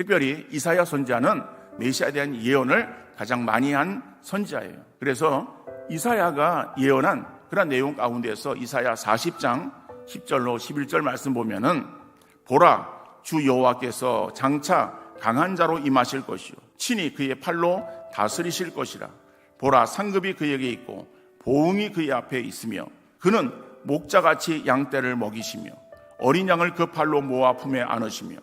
특별히 이사야 선지자는 메시아에 대한 예언을 가장 많이 한 선지자예요. 그래서 이사야가 예언한 그런 내용 가운데서 이사야 40장 10절로 11절 말씀 보면은 보라 주 여호와께서 장차 강한 자로 임하실 것이요 친히 그의 팔로 다스리실 것이라 보라 상급이 그에게 있고 보응이 그의 앞에 있으며 그는 목자같이 양떼를 먹이시며 어린 양을 그 팔로 모아 품에 안으시며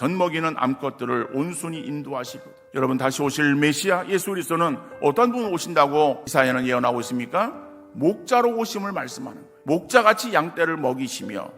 전 먹이는 암것들을 온순히 인도하시고 여러분 다시 오실 메시아 예수 그리스도는 어떤 분 오신다고 이사야는 예언하고 있습니까? 목자로 오심을 말씀하는 거예요. 목자같이 양떼를 먹이시며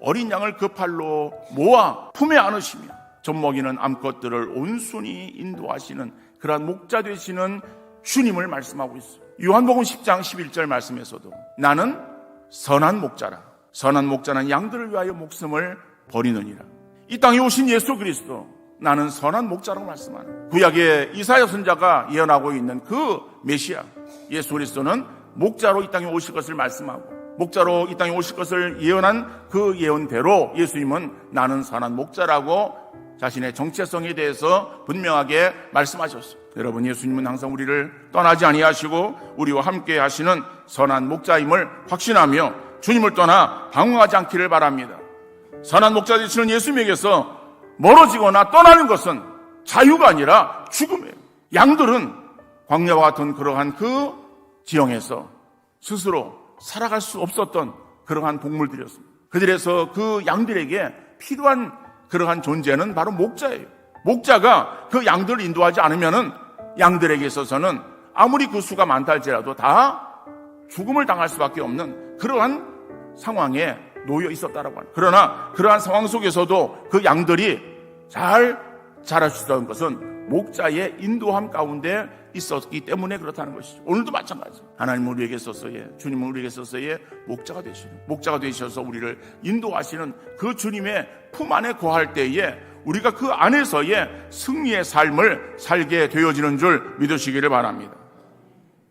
어린 양을 그 팔로 모아 품에 안으시며 젖 먹이는 암것들을 온순히 인도하시는 그러한 목자 되시는 주님을 말씀하고 있어요. 요한복음 10장 11절 말씀에서도 나는 선한 목자라. 선한 목자는 양들을 위하여 목숨을 버리느니라. 이 땅에 오신 예수 그리스도 나는 선한 목자라고 말씀하는 구약의 이사야 선자가 예언하고 있는 그 메시아 예수 그리스도는 목자로 이 땅에 오실 것을 말씀하고 목자로 이 땅에 오실 것을 예언한 그 예언대로 예수님은 나는 선한 목자라고 자신의 정체성에 대해서 분명하게 말씀하셨어요. 여러분 예수님은 항상 우리를 떠나지 아니하시고 우리와 함께 하시는 선한 목자임을 확신하며 주님을 떠나 방황하지 않기를 바랍니다. 선한 목자 되시는 예수님에게서 멀어지거나 떠나는 것은 자유가 아니라 죽음이에요. 양들은 광야와 같은 그러한 그 지형에서 스스로 살아갈 수 없었던 그러한 동물들이었습니다. 그들에서 그 양들에게 필요한 그러한 존재는 바로 목자예요. 목자가 그 양들을 인도하지 않으면은 양들에게 있어서는 아무리 그 수가 많다 할지라도 다 죽음을 당할 수밖에 없는 그러한 상황에 놓여 있었다라고 합니다. 그러나 그러한 상황 속에서도 그 양들이 잘 자랄 수 있었던 것은 목자의 인도함 가운데 있었기 때문에 그렇다는 것이죠. 오늘도 마찬가지죠. 하나님 우리에게 있어서의 주님은 우리에게 있어서의 목자가 되시는 목자가 되셔서 우리를 인도하시는 그 주님의 품 안에 거할 때에 우리가 그 안에서의 승리의 삶을 살게 되어지는 줄 믿으시기를 바랍니다.